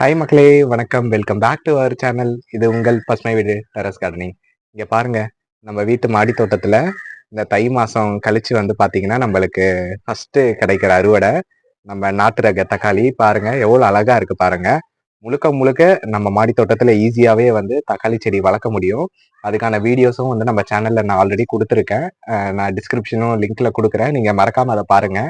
Hi மக்களே வணக்கம். Welcome back to our channel இது உங்கள் பசுமை வீடு டெரஸ் கார்டனிங் இங்கே பாருங்க நம்ம வீட்டு மாடி தோட்டத்தில் இந்த தை மாதம் கழிச்சு வந்து பார்த்தீங்கன்னா நம்மளுக்கு ஃபஸ்ட்டு கிடைக்கிற அறுவடை நம்ம நாட்டு ரக தக்காளி பாருங்க எவ்வளோ அழகா இருக்கு பாருங்க. முழுக்க முழுக்க நம்ம மாடி தோட்டத்தில் ஈஸியாகவே வந்து தக்காளி செடி வளர்க்க முடியும். அதுக்கான வீடியோஸும் வந்து நம்ம சேனலில் நான் ஆல்ரெடி கொடுத்துருக்கேன். நான் டிஸ்கிரிப்ஷனும் லிங்க்ல கொடுக்குறேன். நீங்கள் மறக்காம அதை பாருங்க.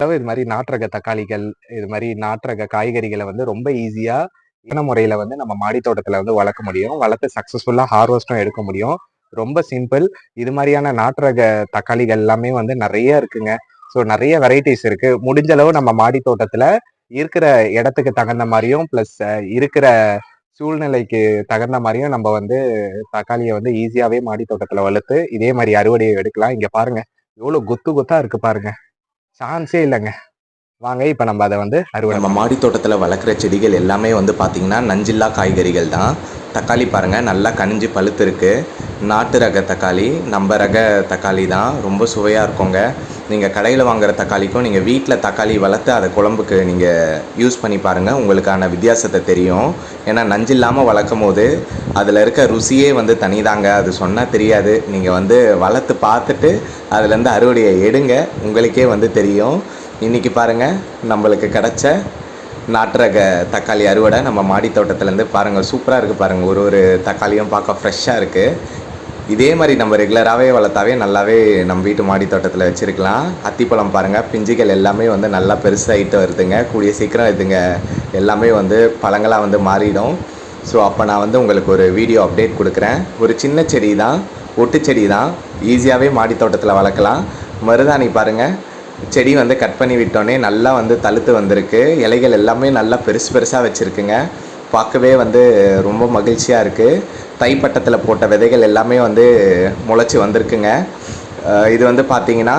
அளவு இது மாதிரி நாற்றக தக்காளிகள் இது மாதிரி நாற்றக காய்கறிகளை வந்து ரொம்ப ஈஸியா இன முறையில வந்து நம்ம மாடி தோட்டத்துல வந்து வளர்க்க முடியும். வளர்த்து சக்சஸ்ஃபுல்லா ஹார்வெஸ்டும் எடுக்க முடியும். ரொம்ப சிம்பிள் இது மாதிரியான நாற்றக தக்காளிகள் எல்லாமே வந்து நிறைய இருக்குங்க. ஸோ நிறைய வெரைட்டிஸ் இருக்கு. முடிஞ்ச அளவு நம்ம மாடி தோட்டத்துல இருக்கிற இடத்துக்கு தகுந்த மாதிரியும் பிளஸ் இருக்கிற சூழ்நிலைக்கு தகுந்த மாதிரியும் நம்ம வந்து தக்காளியை வந்து ஈஸியாவே மாடி தோட்டத்துல வளர்த்து இதே மாதிரி அறுவடையை எடுக்கலாம். இங்க பாருங்க. எவ்வளவு கொத்து கொத்தா இருக்கு பாருங்க. சான்ஸே இல்லைங்க. வாங்க இப்போ நம்ம அதை வந்து அறுவடை நம்ம மாடி தோட்டத்தில் வளர்க்குற செடிகள் எல்லாமே வந்து பார்த்திங்கன்னா நஞ்சில்லா காய்கறிகள் தான். தக்காளி பாருங்கள் நல்லா கனிஞ்சு பழுத்து இருக்கு நாட்டு ரக தக்காளி நம்ம ரக தக்காளி தான். ரொம்ப சுவையாக இருக்குங்க. நீங்கள் கடையில் வாங்குற தக்காளிக்கும் நீங்கள் வீட்டில் தக்காளி வளர்த்து அதை குழம்புக்கு நீங்கள் யூஸ் பண்ணி பாருங்கள் உங்களுக்கான வித்தியாசத்தை தெரியும். ஏன்னா நஞ்சு இல்லாமல் வளர்க்கும் போது அதில் இருக்க ருசியே வந்து தனிதாங்க. அது சொன்னால் தெரியாது. நீங்கள் வந்து வளர்த்து பார்த்துட்டு அதுலேருந்து அறுவடையை எடுங்க. உங்களுக்கே வந்து தெரியும். இன்றைக்கி பாருங்கள் நம்மளுக்கு கிடைச்ச நாட்டு ரக தக்காளி அறுவடை. நம்ம மாடி தோட்டத்துலேருந்து பாருங்கள் சூப்பராக இருக்குது பாருங்கள் ஒரு ஒரு தக்காளியும் பார்க்க ஃப்ரெஷ்ஷாக இருக்குது இதே மாதிரி நம்ம ரெகுலராகவே வளர்த்தாவே நல்லாவே நம்ம வீட்டு மாடி தோட்டத்தில் வச்சுருக்கலாம். அத்திப்பழம் பாருங்கள் பிஞ்சுகள் எல்லாமே வந்து நல்லா பெருசாகிட்டு வருதுங்க. கூடிய சீக்கிரம் இதுங்க எல்லாமே வந்து பழங்களாக வந்து மாறிடும். ஸோ அப்போ நான் வந்து உங்களுக்கு ஒரு வீடியோ அப்டேட் கொடுக்குறேன். ஒரு சின்ன செடி தான் ஒட்டு செடி தான் ஈஸியாகவே மாடி தோட்டத்தில் வளர்க்கலாம். மருதாணி பாருங்கள் செடி வந்து கட் பண்ணி விட்டோன்னே நல்லா வந்து தழுத்து வந்திருக்கு. இலைகள் எல்லாமே நல்லா பெருசு பெருசாக வச்சுருக்குங்க. பார்க்கவே வந்து ரொம்ப மகிழ்ச்சியாக இருக்குது தைப்பட்டத்தில் போட்ட விதைகள் எல்லாமே வந்து முளைச்சி வந்திருக்குங்க. இது வந்து பார்த்தீங்கன்னா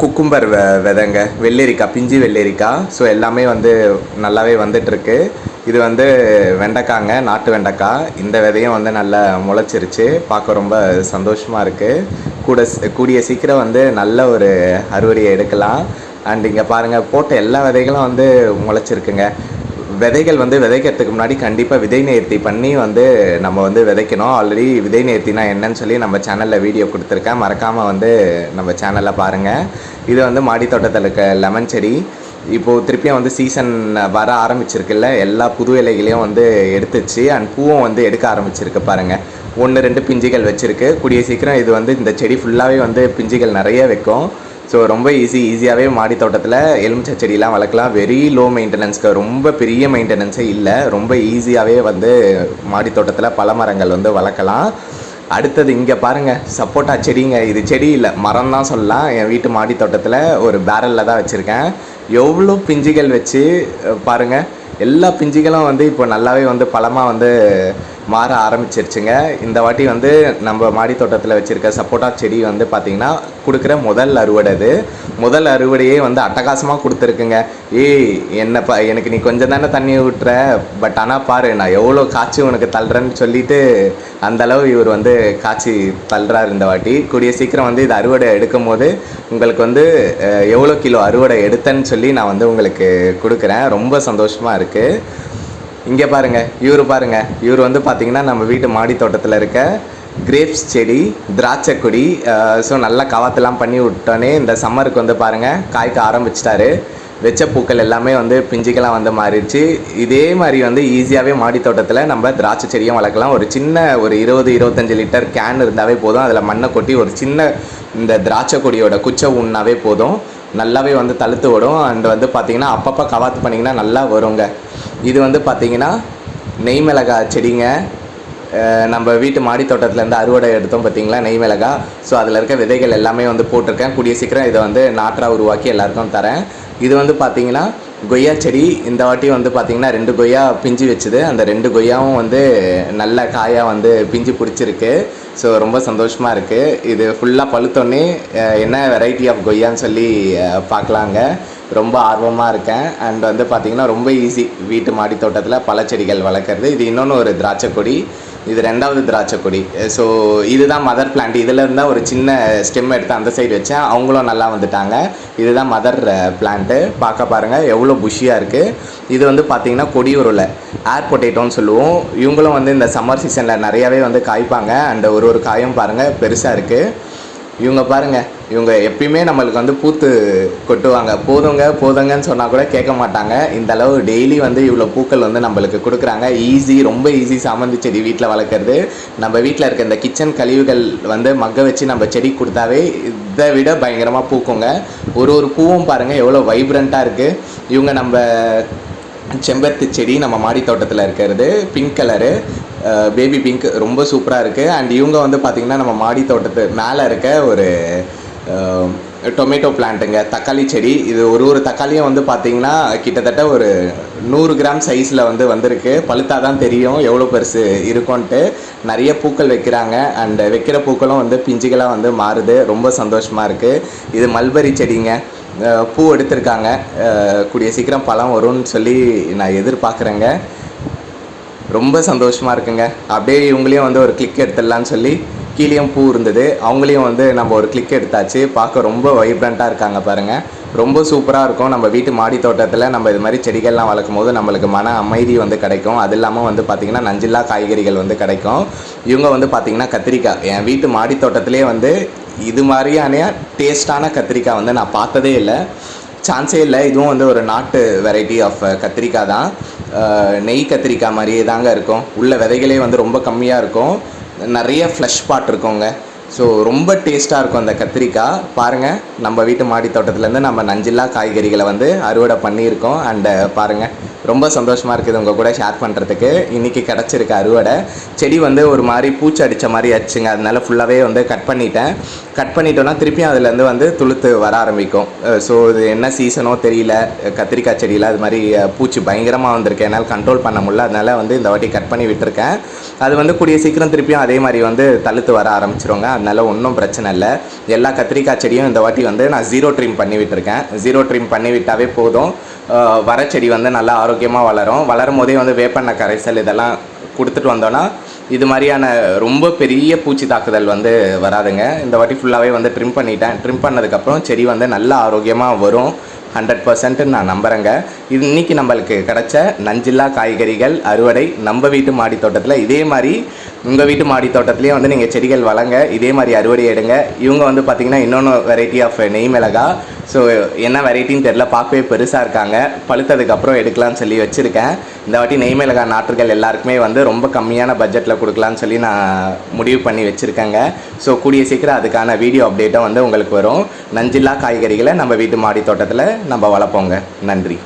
குக்கும்பர் வெ விதைங்க. வெள்ளரிக்காய் பிஞ்சு வெள்ளரிக்காய். ஸோ எல்லாமே வந்து நல்லாவே வந்துட்டுருக்கு. இது வந்து வெண்டைக்காங்க நாட்டு வெண்டைக்காய். இந்த விதையும் வந்து நல்லா முளைச்சிருச்சு. பார்க்க ரொம்ப சந்தோஷமாக இருக்குது கூட கூடிய சீக்கிரம் வந்து நல்ல ஒரு அறுவடையை எடுக்கலாம். அண்ட் இங்கே பாருங்கள் போட்ட எல்லா விதைகளும் வந்து முளைச்சிருக்குங்க. விதைகள் வந்து விதைக்கிறதுக்கு முன்னாடி கண்டிப்பாக விதை நேர்த்தி பண்ணி வந்து நம்ம வந்து விதைக்கணும். ஆல்ரெடி விதை நேர்த்தினா என்னன்னு சொல்லி நம்ம சேனலில் வீடியோ கொடுத்துருக்கேன். மறக்காமல் வந்து நம்ம சேனலில் பாருங்கள் இது வந்து மாடி தோட்டத்தில் இருக்க லெமன் செடி. இப்போது திருப்பியும் வந்து சீசன் வர ஆரம்பிச்சிருக்குல்ல எல்லா புது இலைகளையும் வந்து எடுத்துச்சு. அண்ட் பூவும் வந்து எடுக்க ஆரம்பிச்சிருக்கு பாருங்கள் ஒன்று ரெண்டு பிஞ்சுகள் வச்சுருக்கு. கூடிய சீக்கிரம் இது வந்து இந்த செடி ஃபுல்லாகவே வந்து பிஞ்சுகள் நிறைய வைக்கும். ஸோ ரொம்ப ஈஸி ஈஸியாகவே மாடி தோட்டத்தில் எலுமிச்சை செடியெலாம் வளர்க்கலாம். வெரி லோ மெயின்டெனன்ஸ்க்கு ரொம்ப பெரிய மெயின்டெனன்ஸே இல்லை. ரொம்ப ஈஸியாகவே வந்து மாடி தோட்டத்தில் பல மரங்கள் வந்து வளர்க்கலாம். அடுத்தது இங்கே பாருங்கள் சப்போட்டா செடிங்க. இது செடி இல்லை மரம் தான் சொல்லலாம். என் வீட்டு மாடி தோட்டத்தில் ஒரு பேரலில் தான் வச்சுருக்கேன். எவ்வளோ பிஞ்சுகள் வச்சு பாருங்கள் எல்லா பிஞ்சுகளும் வந்து இப்போ நல்லாவே வந்து பழமாக வந்து மாற ஆரம்பிச்சிருச்சுங்க. இந்த வாட்டி வந்து நம்ம மாடி தோட்டத்தில் வச்சுருக்க சப்போட்டா செடி வந்து பார்த்திங்கன்னா கொடுக்குற முதல் அறுவடை அது. முதல் அறுவடையே வந்து அட்டகாசமாக கொடுத்துருக்குங்க. ஏய் என்னப்பா எனக்கு நீ கொஞ்சம் தானே தண்ணி விட்டுற பட் ஆனால் பாரு நான் எவ்வளோ காய்ச்சி உனக்கு தள்ளுறேன்னு சொல்லிட்டு அந்த அளவு இவர் வந்து காய்ச்சி தள்ளுறாரு இந்த வாட்டி. கூடிய சீக்கிரம் வந்து இது அறுவடை எடுக்கும் போது உங்களுக்கு வந்து எவ்வளோ கிலோ அறுவடை எடுத்தேன்னு சொல்லி நான் வந்து உங்களுக்கு கொடுக்குறேன். ரொம்ப சந்தோஷமாக இருக்குது இங்கே பாருங்க இவர் பாருங்க. இவர் வந்து பார்த்திங்கன்னா நம்ம வீட்டு மாடி தோட்டத்தில் இருக்க கிரேப்ஸ் செடி திராட்சை கொடி ஸோ நல்லா கவாத்தெல்லாம் பண்ணி விட்டோன்னே இந்த சம்மருக்கு வந்து பாருங்க காய்க்க ஆரம்பிச்சிட்டாரு. வெச்ச பூக்கள் எல்லாமே வந்து பிஞ்சுக்கெல்லாம் வந்து மாறிடுச்சு. இதே மாதிரி வந்து ஈஸியாகவே மாடி தோட்டத்தில் நம்ம திராட்சை செடியும் வளர்க்கலாம். ஒரு சின்ன ஒரு இருபது இருபத்தஞ்சு லிட்டர் கேன் இருந்தாவே போதும். அதில் மண்ணை கொட்டி ஒரு சின்ன இந்த திராட்சை கொடியோட குச்சை உண்ணாவே போதும். நல்லாவே வந்து தழுத்து விடும் அண்ட் வந்து பார்த்தீங்கன்னா அப்பப்போ கவாத்து பண்ணிங்கன்னா நல்லா வருங்க. இது வந்து பார்த்தீங்கன்னா நெய் மிளகாய் செடிங்க. நம்ம வீட்டு மாடி தோட்டத்துலேருந்து அறுவடை எடுத்தோம் பார்த்தீங்களா நெய் மிளகாய் ஸோ அதில் இருக்க விதைகள் எல்லாமே வந்து போட்டிருக்கேன். கூடிய சீக்கிரம் இதை வந்து நாற்றாக உருவாக்கி எல்லாருக்கும் தரேன். இது வந்து பார்த்தீங்கன்னா கொய்யா செடி. இந்த வாட்டி வந்து பார்த்திங்கன்னா ரெண்டு கொய்யா பிஞ்சு வச்சுது. அந்த ரெண்டு கொய்யாவும் வந்து நல்ல காயாக வந்து பிஞ்சு பிடிச்சிருக்கு. ஸோ ரொம்ப சந்தோஷமாக இருக்குது இது ஃபுல்லாக பழுத்தோன்னே என்ன வெரைட்டி ஆஃப் கொய்யான்னு சொல்லி பார்க்கலாங்க ரொம்ப ஆர்வமாக இருக்கேன். அண்ட் வந்து பார்த்திங்கன்னா ரொம்ப ஈஸி வீட்டு மாடி தோட்டத்தில் பழச்செடிகள் வளர்க்குறது. இது இன்னொன்று ஒரு திராட்சை கொடி. இது ரெண்டாவது திராட்சை கொடி. ஸோ இதுதான் மதர் பிளான்ட் இதில் இருந்தால் ஒரு சின்ன ஸ்டெம் எடுத்து அந்த சைடு வச்சேன். அவங்களும் நல்லா வந்துட்டாங்க. இதுதான் மதர் பிளான்ட்டு பார்க்க பாருங்கள் எவ்வளோ புஷியாக இருக்குது இது வந்து பார்த்தீங்கன்னா கொடி உருளை. ஏர் பொட்டேட்டோன்னு சொல்லுவோம். இவங்களும் வந்து இந்த சம்மர் சீசனில் நிறையாவே வந்து காய்ப்பாங்க. அண்ட் ஒரு ஒரு காயும் பாருங்கள் பெருசாக இருக்குது இவங்க பாருங்க இவங்க எப்பயுமே நம்மளுக்கு வந்து பூத்து கொட்டுவாங்க. போதுங்க போதுங்கன்னு சொன்னால் கூட கேட்க மாட்டாங்க. இந்த அளவு டெய்லி வந்து இவ்வளோ பூக்கள் வந்து நம்மளுக்கு கொடுக்குறாங்க. ஈஸி ரொம்ப ஈஸி சாமந்தி செடி வீட்டில் வளர்க்குறது. நம்ம வீட்டில் இருக்க இந்த கிச்சன் கழிவுகள் வந்து மக்க வச்சு நம்ம செடி கொடுத்தாவே இதை விட பயங்கரமாக பூக்குங்க. ஒரு ஒரு பூவும் பாருங்கள் எவ்வளோ வைப்ரண்ட்டாக இருக்குது இவங்க நம்ம செம்பருத்தி செடி நம்ம மாடி தோட்டத்தில் இருக்கிறது. பிங்க் கலரு பேபி பிங்க் ரொம்ப சூப்பராக இருக்குது அண்ட் இவங்க வந்து பார்த்திங்கன்னா நம்ம மாடி தோட்டத்து மேலே இருக்க ஒரு டொமேட்டோ பிளான்ட்டுங்க தக்காளி செடி. இது ஒரு ஒரு தக்காளியும் வந்து பார்த்திங்கன்னா கிட்டத்தட்ட ஒரு நூறு கிராம் சைஸில் வந்து வந்திருக்கு. பழுத்தா தான் தெரியும் எவ்வளோ பெருசு இருக்கும்ன்ட்டு. நிறைய பூக்கள் வைக்கிறாங்க. அண்ட் வைக்கிற பூக்களும் வந்து பிஞ்சுகளாக வந்து மாறுது. ரொம்ப சந்தோஷமாக இருக்குது இது மல்பரி செடிங்க. பூ எடுத்திருக்காங்க. கூடிய சீக்கிரம் பழம் வரும்னு சொல்லி நான் எதிர்பார்க்குறேங்க. ரொம்ப சந்தோஷமாக இருக்குங்க. அப்படியே இவங்களையும் வந்து ஒரு கிளிக் எடுத்துடலான்னு சொல்லி கீழேயும் பூ இருந்தது. அவங்களையும் வந்து நம்ம ஒரு கிளிக் எடுத்தாச்சு. பார்க்க ரொம்ப வைப்ரண்ட்டாக இருக்காங்க பாருங்கள் ரொம்ப சூப்பராக இருக்கும். நம்ம வீட்டு மாடி தோட்டத்தில் நம்ம இது மாதிரி செடிகள்லாம் வளர்க்கும் போது நம்மளுக்கு மன அமைதி வந்து கிடைக்கும். அது இல்லாமல் வந்து பார்த்திங்கன்னா நஞ்சில்லா காய்கறிகள் வந்து கிடைக்கும். இவங்க வந்து பார்த்திங்கன்னா கத்திரிக்காய். என் வீட்டு மாடி தோட்டத்திலே வந்து இது மாதிரியான டேஸ்டான கத்திரிக்காய் வந்து நான் பார்த்ததே இல்லை. சான்ஸே இல்லை. இதுவும் வந்து ஒரு நாட்டு வெரைட்டி ஆஃப் கத்திரிக்காய் தான். நெய் கத்திரிக்காய் மாதிரியே தாங்க இருக்கும். உள்ள விதைகளே வந்து ரொம்ப கம்மியாக இருக்கும். நிறைய ஃப்ளஷ் பாட் இருக்குங்க. ஸோ ரொம்ப டேஸ்ட்டாக இருக்கும் அந்த கத்திரிக்காய். பாருங்கள் நம்ம வீட்டு மாடி தோட்டத்துலேருந்து நம்ம நஞ்சில்லா காய்கறிகளை வந்து அறுவடை பண்ணியிருக்கோம். அண்டு பாருங்கள் ரொம்ப சந்தோஷமாக இருக்குது உங்கள் கூட ஷேர் பண்ணுறதுக்கு இன்றைக்கி கிடச்சிருக்கு அறுவடை. செடி வந்து ஒரு மாதிரி பூச்சி அடித்த மாதிரி ஆச்சுங்க அதனால ஃபுல்லாகவே வந்து கட் பண்ணிட்டேன். கட் பண்ணிட்டோன்னா திருப்பியும் அதுலேருந்து வந்து துளுத்து வர ஆரம்பிக்கும். ஸோ இது என்ன சீசனோ தெரியல. கத்திரிக்காய் செடியில் அது மாதிரி பூச்சி பயங்கரமாக வந்திருக்கு. என்னால் கண்ட்ரோல் பண்ண முடியல. அதனால வந்து இந்த வாட்டி கட் பண்ணி விட்டுருக்கேன். அது வந்து கூடிய சீக்கிரம் திருப்பியும் அதே மாதிரி வந்து தழுத்து வர ஆரம்பிச்சிருவாங்க அதனால் ஒன்றும் பிரச்சனை இல்லை. எல்லா கத்திரிக்காய் செடியும் இந்த வாட்டி வந்து நான் ஜீரோ ட்ரிம் பண்ணி விட்டுருக்கேன். ஜீரோ ட்ரிம் பண்ணி விட்டாவே போதும். வர செடி வந்து நல்லா ஆரோக்கியமாக வளரும். வளரும் போதே வந்து வேப்பெண்ணெய் கரைசல் இதெல்லாம் கொடுத்துட்டு வந்தோன்னா இது மாதிரியான ரொம்ப பெரிய பூச்சி தாக்குதல் வந்து வராதுங்க. இந்த வாட்டி ஃபுல்லாகவே வந்து ட்ரிம் பண்ணிட்டேன். ட்ரிம் பண்ணதுக்கப்புறம் செடி வந்து நல்லா ஆரோக்கியமாக வரும். ஹண்ட்ரட் பர்சன்ட் நான் நம்புகிறேங்க இது இன்னைக்கு நம்மளுக்கு கிடச்ச நஞ்சில்லா காய்கறிகள் அறுவடை நம்ம வீட்டு மாடி தோட்டத்தில் இதே மாதிரி உங்கள் வீட்டு மாடி தோட்டத்துலேயே வந்து நீங்கள் செடிகள் வளங்க இதே மாதிரி அறுவடை எடுங்க. இவங்க வந்து பார்த்திங்கன்னா இன்னொன்று வெரைட்டி ஆஃப் நெய் மிளகா. ஸோ என்ன வெரைட்டின்னு தெரில பார்க்கவே பெருசாக இருக்காங்க. பழுத்ததுக்கப்புறம் எடுக்கலாம்னு சொல்லி வச்சுருக்கேன். இந்த வாட்டி நெய் மிளகா நாற்றுகள் எல்லாருக்குமே வந்து ரொம்ப கம்மியான பட்ஜெட்டில் கொடுக்கலான்னு சொல்லி நான் முடிவு பண்ணி வச்சுருக்கேங்க. ஸோ கூடிய சீக்கிரம் அதுக்கான வீடியோ அப்டேட்டும் வந்து உங்களுக்கு வரும். நஞ்சில்லா காய்கறிகளை நம்ம வீட்டு மாடி தோட்டத்தில் நம்ம வளர்ப்போங்க. நன்றி.